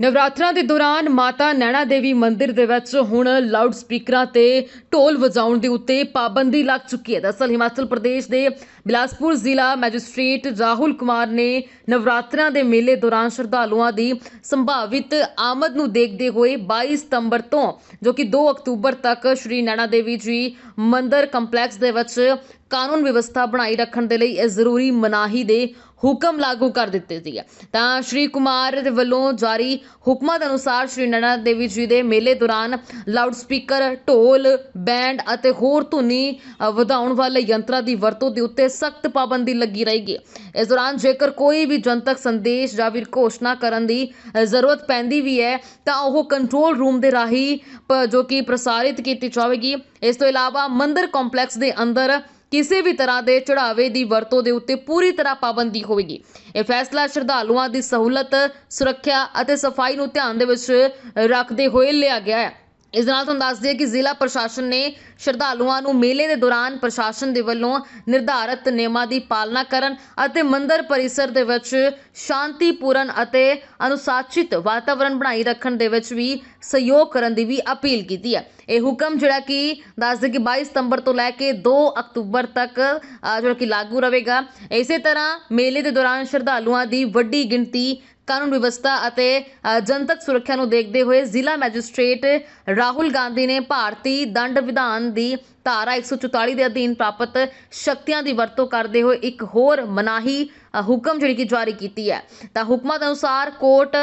ਨਵਰਾਤਰਾਂ ਦੇ ਦੌਰਾਨ ਮਾਤਾ ਨੈਣਾ ਦੇਵੀ ਮੰਦਿਰ ਦੇ ਵਿੱਚ ਹੁਣ ਲਾਊਡ ਸਪੀਕਰਾਂ ਤੇ ਢੋਲ ਵਜਾਉਣ ਦੇ ਉੱਤੇ ਪਾਬੰਦੀ ਲੱਗ ਚੁੱਕੀ ਹੈ। ਦਰਅਸਲ ਹਿਮਾਚਲ ਪ੍ਰਦੇਸ਼ ਦੇ ਬਿਲਾਸਪੁਰ ਜ਼ਿਲ੍ਹਾ ਮੈਜਿਸਟ੍ਰੇਟ ਰਾਹੁਲ ਕੁਮਾਰ ਨੇ ਨਵਰਾਤਰਾਂ ਦੇ ਮੇਲੇ ਦੌਰਾਨ ਸ਼ਰਧਾਲੂਆਂ ਦੀ ਸੰਭਾਵਿਤ ਆਮਦ ਨੂੰ ਦੇਖਦੇ ਹੋਏ 22 ਸਤੰਬਰ ਤੋਂ, ਜੋ ਕਿ 2 ਅਕਤੂਬਰ ਤੱਕ ਸ਼੍ਰੀ ਨੈਣਾ ਦੇਵੀ ਜੀ ਮੰਦਿਰ ਕੰਪਲੈਕਸ ਦੇ ਵਿੱਚ ਕਾਨੂੰਨ ਵਿਵਸਥਾ ਬਣਾਈ ਰੱਖਣ ਦੇ ਲਈ ਇਹ ਜ਼ਰੂਰੀ ਮਨਾਹੀ ਦੇ ਹੁਕਮ ਲਾਗੂ ਕਰ ਦਿੱਤੇ ਸੀਗੇ ਤਾਂ ਸ਼੍ਰੀ ਕੁਮਾਰ ਦੇ ਵੱਲੋਂ ਜਾਰੀ ਹੁਕਮਾਂ ਦੇ ਅਨੁਸਾਰ ਸ਼੍ਰੀ ਨੈਣਾ ਦੇਵੀ ਜੀ ਦੇ ਮੇਲੇ ਦੌਰਾਨ ਲਾਊਡ ਸਪੀਕਰ, ਢੋਲ, ਬੈਂਡ ਅਤੇ ਹੋਰ ਧੁਨੀ ਵਧਾਉਣ ਵਾਲੇ ਯੰਤਰਾਂ ਦੀ ਵਰਤੋਂ ਦੇ ਉੱਤੇ ਸਖਤ ਪਾਬੰਦੀ ਲੱਗੀ ਰਹੇਗੀ। ਇਸ ਦੌਰਾਨ ਜੇਕਰ ਕੋਈ ਵੀ ਜਨਤਕ ਸੰਦੇਸ਼ ਜਾਂ ਫਿਰ ਘੋਸ਼ਣਾ ਕਰਨ ਦੀ ਜ਼ਰੂਰਤ ਪੈਂਦੀ ਵੀ ਹੈ, ਤਾਂ ਉਹ ਕੰਟਰੋਲ ਰੂਮ ਦੇ ਰਾਹੀਂ ਪ- ਜੋ ਕਿ ਪ੍ਰਸਾਰਿਤ ਕੀਤੀ ਜਾਵੇਗੀ। ਇਸ ਤੋਂ ਇਲਾਵਾ ਮੰਦਿਰ ਕੰਪਲੈਕਸ ਦੇ ਅੰਦਰ ਕਿਸੇ ਵੀ ਤਰ੍ਹਾਂ ਦੇ ਚੜਾਵੇ ਦੀ ਵਰਤੋਂ ਦੇ ਉੱਤੇ ਪੂਰੀ ਤਰ੍ਹਾਂ ਪਾਬੰਦੀ ਹੋਵੇਗੀ। ਇਹ ਫੈਸਲਾ ਸ਼ਰਧਾਲੂਆਂ ਦੀ ਸਹੂਲਤ, ਸੁਰੱਖਿਆ ਅਤੇ ਸਫ਼ਾਈ ਨੂੰ ਧਿਆਨ ਦੇ ਵਿੱਚ ਰੱਖਦੇ ਹੋਏ ਲਿਆ ਗਿਆ ਹੈ। ਇਸ ਨਾਲ ਤੁਹਾਨੂੰ ਦੱਸ ਦਈਏ ਕਿ ਜ਼ਿਲ੍ਹਾ ਪ੍ਰਸ਼ਾਸਨ ਨੇ ਸ਼ਰਧਾਲੂਆਂ ਨੂੰ ਮੇਲੇ ਦੇ ਦੌਰਾਨ ਪ੍ਰਸ਼ਾਸਨ ਦੇ ਵੱਲੋਂ ਨਿਰਧਾਰਤ ਨਿਯਮਾਂ ਦੀ ਪਾਲਣਾ ਕਰਨ ਅਤੇ ਮੰਦਿਰ ਪਰਿਸਰ ਦੇ ਵਿੱਚ ਸ਼ਾਂਤੀਪੂਰਨ ਅਤੇ ਅਨੁਸ਼ਾਸਿਤ ਵਾਤਾਵਰਣ ਬਣਾਈ ਰੱਖਣ ਦੇ ਵਿੱਚ ਵੀ ਸਹਿਯੋਗ ਕਰਨ ਦੀ ਵੀ ਅਪੀਲ ਕੀਤੀ ਹੈ। ਇਹ ਹੁਕਮ ਜਿਹੜਾ ਕਿ ਦੱਸਦੇ ਕਿ 22 ਸਤੰਬਰ ਤੋਂ ਲੈ ਕੇ 2 ਅਕਤੂਬਰ ਤੱਕ ਜਿਹੜਾ ਕਿ ਲਾਗੂ ਰਹੇਗਾ। ਇਸੇ ਤਰ੍ਹਾਂ ਮੇਲੇ ਦੇ ਦੌਰਾਨ ਸ਼ਰਧਾਲੂਆਂ ਦੀ ਵੱਡੀ ਗਿਣਤੀ ਕਾਨੂੰਨ ਵਿਵਸਥਾ ਅਤੇ ਅ, ਜਨਤਕ ਸੁਰੱਖਿਆ ਨੂੰ ਦੇਖਦੇ ਹੋਏ ਜ਼ਿਲ੍ਹਾ ਮੈਜਿਸਟ੍ਰੇਟ ਰਾਹੁਲ ਗਾਂਧੀ ਨੇ ਭਾਰਤੀ ਦੰਡ ਵਿਧਾਨ ਦੀ ਧਾਰਾ 144 ਦੇ ਅਧੀਨ ਪ੍ਰਾਪਤ ਸ਼ਕਤੀਆਂ ਦੀ ਵਰਤੋਂ ਕਰਦੇ ਹੋਏ ਇੱਕ ਹੋਰ ਮਨਾਹੀ ਹੁਕਮ ਜਿਹੜੀ ਕਿ ਜਾਰੀ ਕੀਤੀ ਹੈ। ਤਾਂ ਹੁਕਮਾਂ ਦੇ ਅਨੁਸਾਰ ਕੋਟ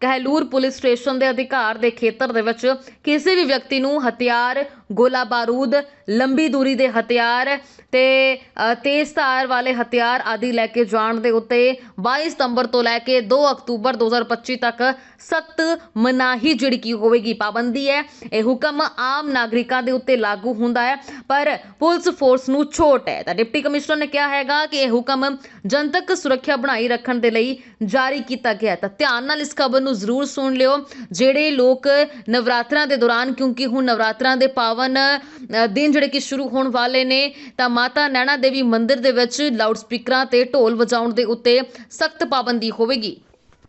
ਕਹਿਲੂਰ ਪੁਲਿਸ ਸਟੇਸ਼ਨ ਦੇ ਅਧਿਕਾਰ ਦੇ ਖੇਤਰ ਦੇ ਵਿੱਚ ਕਿਸੇ ਵੀ ਵਿਅਕਤੀ ਨੂੰ ਹਥਿਆਰ ਗੋਲਾ ਬਾਰੂਦ ਲੰਬੀ ਦੂਰੀ ਦੇ ਹਥਿਆਰ ਤੇ ਅ, ਤੇਜ਼ ਧਾਰ ਵਾਲੇ ਹਥਿਆਰ ਆਦਿ ਲੈ ਕੇ ਜਾਣ ਦੇ ਉੱਤੇ 22 ਸਤੰਬਰ ਤੋਂ ਲੈ ਕੇ 2 ਅਕਤੂਬਰ 2025 ਤੱਕ ਸਖਤ ਮਨਾਹੀ ਜਿਹੜੀ ਕੀ ਹੋਵੇਗੀ ਪਾਬੰਦੀ ਹੈ। ਇਹ ਹੁਕਮ ਆਮ ਨਾਗਰਿਕਾਂ ਦੇ ਉੱਤੇ ਲਾਗੂ ਹੁੰਦਾ ਹੈ। ਪਰ ਪੁਲਿਸ ਫੋਰਸ ਨੂੰ ਛੋਟ ਹੈ। ਤਾਂ ਡਿਪਟੀ ਕਮਿਸ਼ਨਰ ਨੇ ਕਿਹਾ ਹੈਗਾ ਕਿ ਇਹ ਹੁਕਮ ਜਨਤਕ ਸੁਰੱਖਿਆ ਬਣਾਈ ਰੱਖਣ ਦੇ ਲਈ ਜਾਰੀ ਕੀਤਾ ਗਿਆ ਤਾਂ ਧਿਆਨ ਨਾਲ ਇਸ ਖਬਰ ਨੂੰ ਜ਼ਰੂਰ ਸੁਣ ਲਿਓ। ਜਿਹੜੇ ਲੋਕ ਨਵਰਾਤਰਾਂ ਦੇ ਦੌਰਾਨ, ਕਿਉਂਕਿ ਹੁਣ ਨਵਰਾਤਰਾਂ ਦੇ ਪਾਵਨ ਦਿਨ ਜਿਹੜੇ ਕਿ ਸ਼ੁਰੂ ਹੋਣ ਵਾਲੇ ਨੇ, ਤਾਂ ਮਾਤਾ ਨੈਣਾ ਦੇਵੀ ਮੰਦਿਰ ਦੇ ਵਿੱਚ ਲਾਊਡ ਸਪੀਕਰਾਂ ਤੇ ਢੋਲ ਵਜਾਉਣ ਦੇ ਉੱਤੇ ਸਖਤ ਪਾਬੰਦੀ ਹੋਵੇਗੀ।